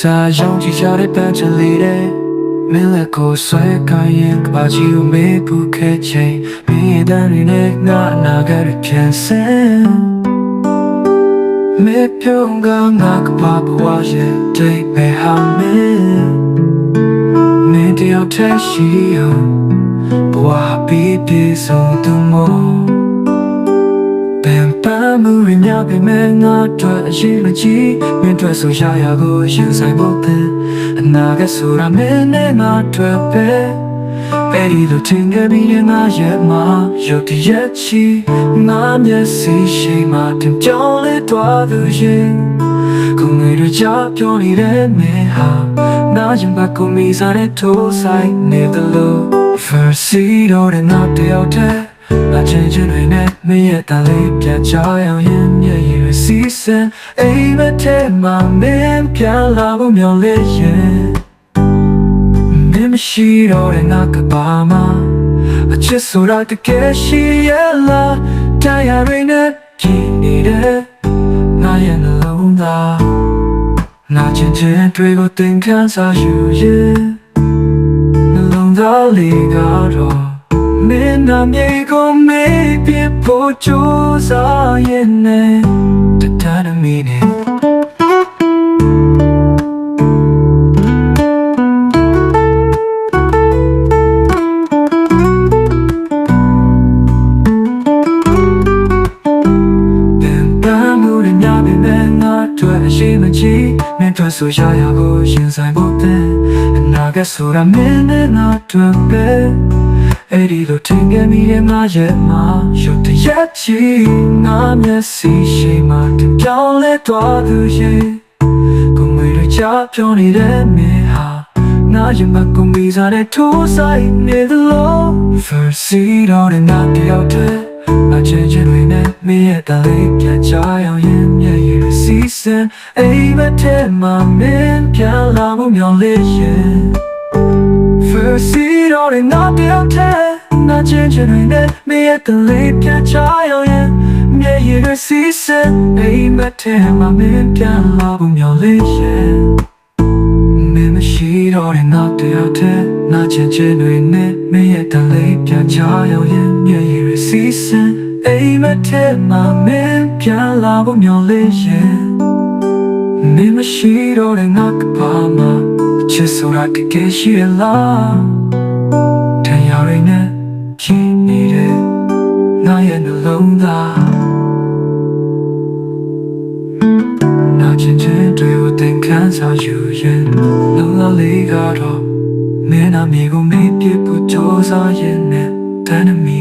ရောင်ကြည့်ကြတဲ့ပန်းချလေးတဲ့မင်းလက်ကိုဆွဲကိုင်းရင်ကဘာကြီးကိုမေးဘူးခဲ့ချိန်မင်းရဲ့တန်းတွေနဲ့ငါအနာဂတ်ပြန်စင်မေပြုံးကငါကဘာဘဝရဲ့တိတ်ပဲဟာမင်းမင်းတယောက်တည်းရှိအောင်ဘဝပြီးပြေဆုံးသူမို့ပင်ပန်း မှုရမြပေမဲ့ငါတို့အရှိမကြီးမင်းတို့ဆိုရရကိုယူဆိုင်ဖို့ပင်အနာကဆိုတာမင်းနဲ့ငါတို့ပဲအဲ့ဒီလိုတင်ခဲ့ပြီးတဲ့ငါရဲ့မှာရုပ်တရက်ချီငါမျက်စိရှိမှတင်ကြောင်းလေးတွားသူရင်ကိုငယ်ရကြပြောနေတဲ့မင်းဟာနာရင်ဘကိုမိစားတဲ့ထိုးဆိုင်နေတယ်လို့ First see တော့တဲ့နောက်တ ယောက်တည်းအချင်းချင်းတွေနဲ့မင်းရဲ့တန်လေးပြတ်ချအောင်ရင်မျက်ရည်စီးစံအိမ်မထဲမှာမင်းပြန်လာဖို့မျှော်လင့်ရင်မင်းမရှိတော့တဲ့ငါကပါမှာအချစ်ဆိုတာတကယ်ရှိရလားတရားတွေနဲ့ကြည်နေတဲ့ငါရဲ့နှလုံးသားငါချင်းချင်းတွေကိုသင်ခန်းစာယူရင်နှလုံးသားလေးကတော့မင်း နာမြေကိုမေးပြဖို့ကြိုးစားရင်နဲ့တတရမီနဲ့ပင်ပန်းမှုတွေများပေမဲ့ငါတို့အရှိမကြီးမင်းတို့ဆိုရရကိုရင်ဆိုင်ဖို့တဲ့အနာဂတ်ဆိုတာမင်းနဲ့ငါတို့ပဲ အဲ့ဒီလိုထင်ခဲ့မိတဲ့ငါရဲ့မှာရုပ်တရက်ချီငါမျက်စိရှိမှတင်ပြောင်းလဲသွားသူရဲ့ကိုယ်မွေးချပြောနေတဲ့မင်းဟာငါရင်မကုန်ပြီးစားတဲ့ထိုးဆိုင်နေသလို First see တော့တဲ့ငါတယောက်တည်းအချင်းချင်းတွေနဲ့မင်းရဲ့တလေးပြတ်ချအောင်ရင်မျက်ရည်စီးစံအိမ်မထဲမှာမင်းပြန်လာမှုမျောလင့်ရင် First see တော့တဲ့ငါတယောက်တည်းငါချင်းချင်းတွေနဲ့မင်းရဲ့တလေးပြတ်ချအောင်ရင်မျက်ရည်စီးစံအိမ်မထဲမှာမင်းပြန်လာမှုမျောလင့်ရင်မင်းမရှိတော့တဲ့နောက်တယောက်တည်းနာချင်ချင်တွေနဲ့မင်းရဲ့တန်လေးပြချရောက်ရင်မျက်ရည်ရစီးစံအိမ်မထဲမှာမင်းပြန်လာဖို့မျှော်လင့်ရင်မင်းမရှိတော့တဲ့ငါကပါမှာအ ချစ်ဆိုတာတကယ်ရှိရလားထင်ရရနဲ့ရှင်းနေတဲ့ငါရဲ့နှလုံးသားနာကျင်ခြင်းတွေကိုသင်ခန်းစာယူရင်လုံလောက်လေးကတော့မင်းနာမည်ကိုမေ့ပြဖို့ကြိုးစားရင်နဲ့တန်မီ